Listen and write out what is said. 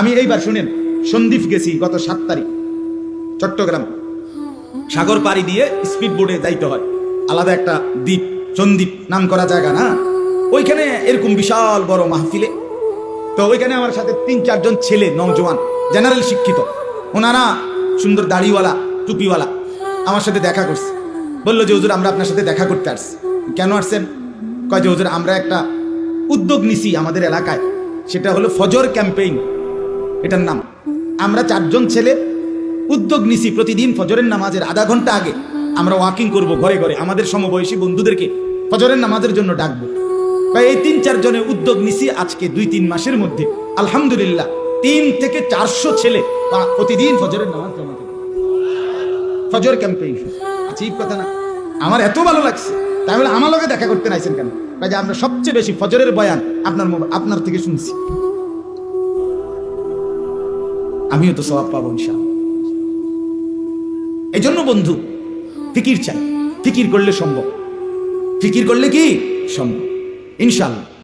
আমি এইবার শুনেন, সন্দীপ গেছি গত সাত তারিখ, চট্টগ্রাম। সাগর পাড়ি দিয়ে স্পিড বোর্ডে যাইতে হয়। আলাদা একটা দ্বীপ, সন্দীপ নাম করা জায়গা না? ওইখানে এরকম বিশাল বড় মাহফিলে। তো ওইখানে আমার সাথে তিন, চারজন ছেলে নওজোয়ান জেনারেল শিক্ষিত। ওনারা সুন্দর দাড়িওয়ালা, টুপিওয়ালা। আমার সাথে দেখা করছে। বলল যে, হুজুর, আমরা আপনার সাথে দেখা করতে আসছি। কেন আসছেন? কয় যে, হুজুর, আমরা একটা উদ্যোগ নিছি আমাদের এলাকায়। সেটা হলো ফজর ক্যাম্পেইন। এটার নাম। আমরা চারজন ছেলে উদ্যোগ নিছি প্রতিদিন ফজরের নামাজের আধা ঘণ্টা আগে। আমরা ওয়াকিং করব ঘরে ঘরে। আমাদের সমবয়সী বন্ধুদেরকে ফজরের নামাজের জন্য ডাকবো। এই তিন চারজনের উদ্যোগ নিছি আজকে দুই তিন মাসের মধ্যে। আলহামদুলিল্লাহ, তিন থেকে চারশো ছেলে প্রতিদিন ফজরের নামাজ জমা দেবে ফজর ক্যাম্পেইন আজীব কথা না। আমার এত ভালো লাগছে। তাই বলে আমার লোকে দেখা করতে নাইছেন কেন? কাজে আমরা সবচেয়ে বেশি ফজরের বয়ান আপনার আপনার থেকে শুনছি। আমিও তো সবাব পাবো ইনশাল এই জন্য বন্ধু, ফিকির চাই। ফিকির করলে সম্ভব। ফিকির করলে কি? সম্ভব। ইনশাল্লাহ